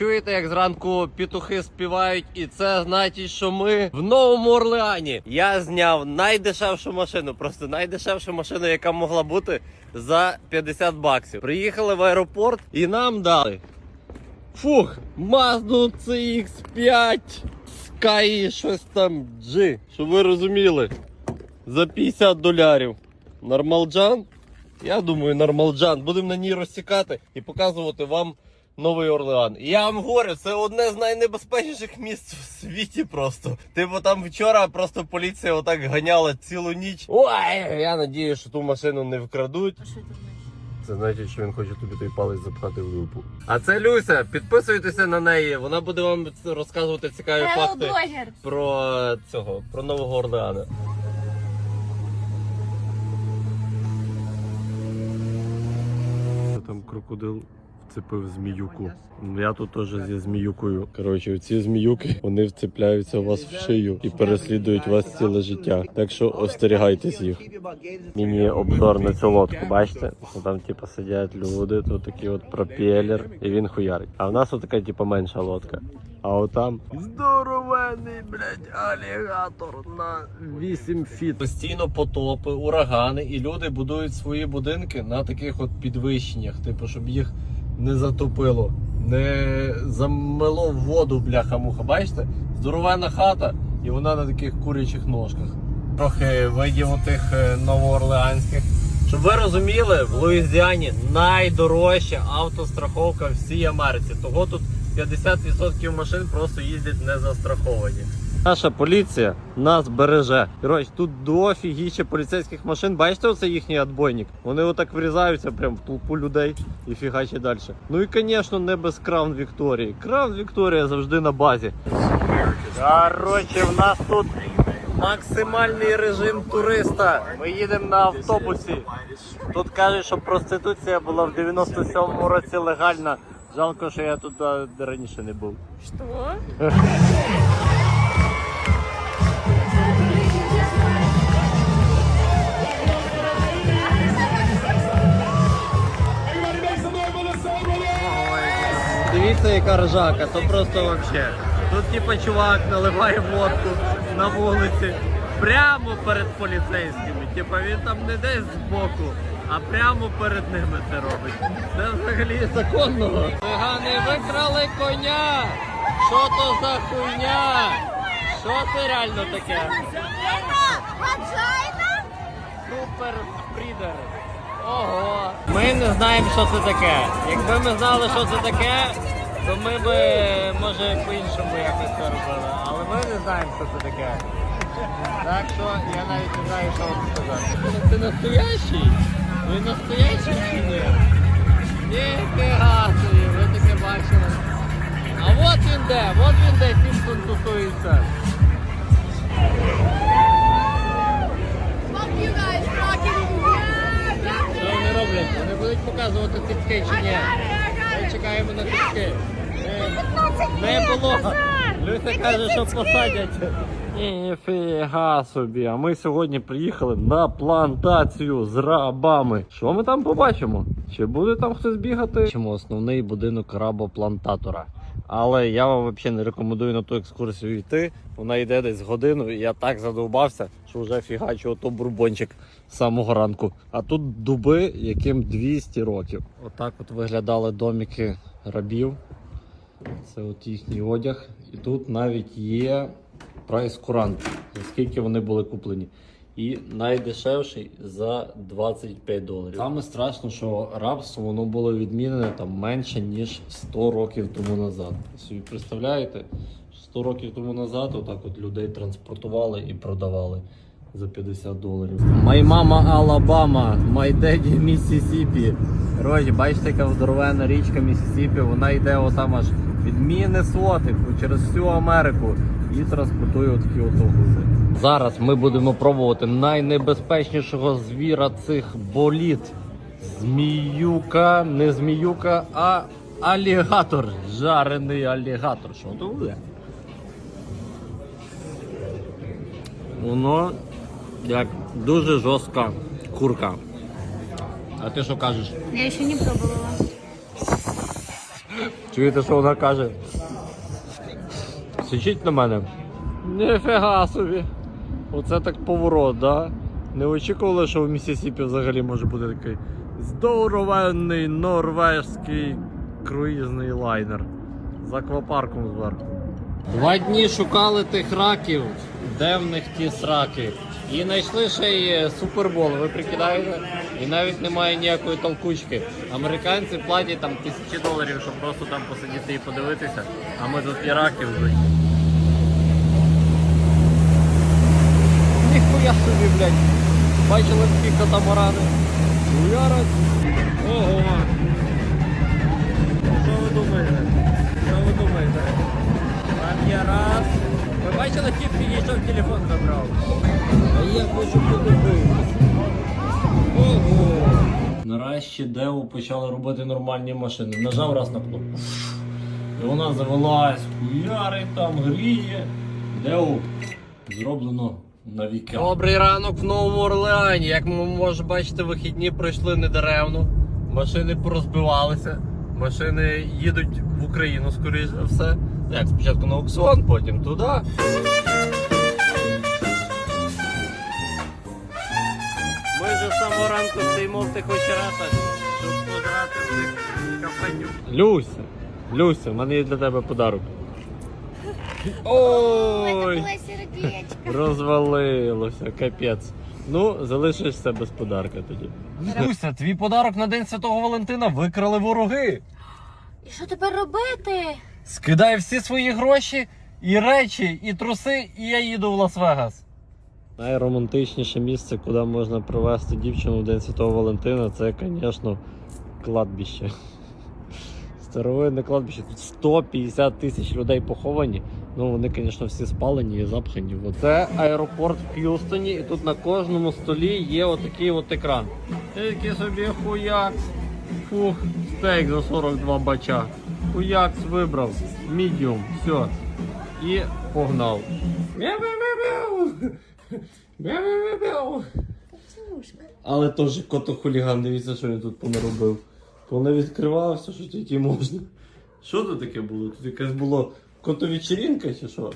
чуєте, як зранку петухи співають, і це значить, що ми в Новому Орлеані. Я зняв найдешевшу машину, просто найдешевшу машину, яка могла бути за 50 баксів. Приїхали в аеропорт і нам дали. Фух, Mazda CX5 Sky щось там G, щоб ви розуміли. За 50 долярів. Нормалджан? Я думаю, нормалджан. Будемо на ній розсікати і показувати вам Новий Орлеан. І я вам говорю, це одне з найнебезпечніших місць в світі просто. Типу там вчора просто поліція отак ганяла цілу ніч. Ой, я надію, що ту машину не вкрадуть. А що це значить? Це значить, що він хоче тобі той палець запхати в лупу. А це Люся, підписуйтеся на неї. Вона буде вам розказувати цікаві Hello, факти блогер. про цього, про Нового Орлеана. Там крокодил вцепив зміюку. Я тут теж зі зміюкою. Коротше, ці зміюки вони вцепляються у вас в шию і переслідують вас ціле життя. Так що остерігайтесь їх. Міні обзор на цю лодку, бачите? Там типу сидять люди, тут такий от пропелер, і він хуярить. А в нас отака, типу, менша лодка. А отам здоровенний, блядь, алігатор на 8 фіт. Постійно потопи, урагани, і люди будують свої будинки на таких от підвищеннях, типу, щоб їх не затопило, не замело в воду, бляха-муха. Бачите? Здоровенна хата, і вона на таких курячих ножках. Трохи видів тих новоорлеанських. Щоб ви розуміли, в Луїзіані найдорожча автостраховка в всій Америці. Того тут 50% машин просто їздять не застраховані. Наша поліція нас береже. Коротше, тут дофігіще поліцейських машин. Бачите, оце їхній отбойник? Вони отак врізаються прям в толпу людей і фігачать далі. Ну і, звісно, не без Краун Вікторії. Краун Вікторія завжди на базі. Коротше, в нас тут максимальний режим туриста. Ми їдемо на автобусі. Тут кажуть, що проституція була в 97-му році легальна. Жалко, що я тут раніше не був. Що? Дивіться, яка ржака, то просто вообще. Тут типа чувак наливає водку на вулиці прямо перед поліцейськими. Типа він там не десь збоку, а прямо перед ними це робить. Це взагалі законно. Цигани викрали коня. Що то за хуйня? Що це реально таке? Супер спрідер. Ого. Ми не знаємо, що це таке. Якби ми знали, що це таке, то ми б, може, по-іншому якось це робили. Але ми не знаємо, що це таке. Так що я навіть не знаю, що вам сказати. Ти настоящий? Ви настоящий чи ні? Ніфіга собі, ви таке бачили. А от він де, от він де Сімпсон тусується. Що вони роблять? Вони будуть показувати титки чи ні? Чекаємо на титки. Не, не було. Люся каже, що посадять. Ніфіга собі. А ми сьогодні приїхали на плантацію з рабами. Що ми там побачимо? Чи буде там хтось бігати? Чому основний будинок рабоплантатора? Але я вам взагалі не рекомендую на ту екскурсію йти. Вона йде десь годину, і я так задовбався, що вже фігачу ото бурбончик з самого ранку. А тут дуби, яким 200 років. Отак от виглядали домики рабів. Це от їхній одяг. І тут навіть є прайс-курант, за скільки вони були куплені. І найдешевший за 25 доларів. Саме страшно, що рабство воно було відмінене там менше ніж 100 років тому назад. Собі представляєте? 100 років тому назад отак от людей транспортували і продавали за 50 доларів. My мама Алабама, my daddy Міссісіпі. Коротше, бачите, яка здоровенна річка Міссісіпі, вона йде отам аж від Міннесоти через всю Америку і транспортує отакі автобуси. Зараз ми будемо пробувати найнебезпечнішого звіра цих боліт. Зміюка, не зміюка, а алігатор. Жарений алігатор. Що то буде? Воно як дуже жорстка курка. А ти що кажеш? Я ще не пробувала. Чуєте, що вона каже? Сичить на мене. Ніфіга собі. Оце так поворот, да? Не очікували, що в Місісіпі взагалі може бути такий здоровенний норвезький круїзний лайнер з аквапарком зверху. Два дні шукали тих раків, де в них ті сраки. І знайшли ще й супербол, ви прикидаєте? І навіть немає ніякої толкучки. Американці платять там тисячі доларів, щоб просто там посидіти і подивитися, а ми тут і вже. звикли. Ніхуя собі, блядь. Бачили такі катамарани? Уярать. Нарешті Деву почали робити нормальні машини. Нажав раз на кнопку. І вона завелась, хуярить там, гріє. Деву зроблено на віки. Добрий ранок в Новому Орлеані. Як ми можемо бачити, вихідні пройшли недаремно. Машини порозбивалися. Машини їдуть в Україну, скоріш за все. Як спочатку на аукціон, потім туди. Ранку стоїмо в тих очеретах, щоб пожрати цих кафенів. Люся, Люся, в мене є для тебе подарок. Ой! сердечко. Розвалилося, капець. Ну, залишишся без подарка тоді. Люся, твій подарок на День Святого Валентина викрали вороги. І що тепер робити? Скидай всі свої гроші, і речі, і труси, і я їду в Лас-Вегас. Найромантичніше місце, куди можна привезти дівчину в День Святого Валентина, це, звісно, кладбище. Старовинне кладбище. Тут 150 тисяч людей поховані. Ну, вони, звісно, всі спалені і запхані. Це аеропорт в Х'юстоні, і тут на кожному столі є отакий от екран. Тільки собі хуяк. Фух, стейк за 42 бача. Хуякс вибрав. Мідіум, все. І погнав. Але теж кото-хуліган, дивіться, що він тут понаробив. Воно відкривався, що тільки можна. Що тут таке було? Тут якась було котовічерінка чи що?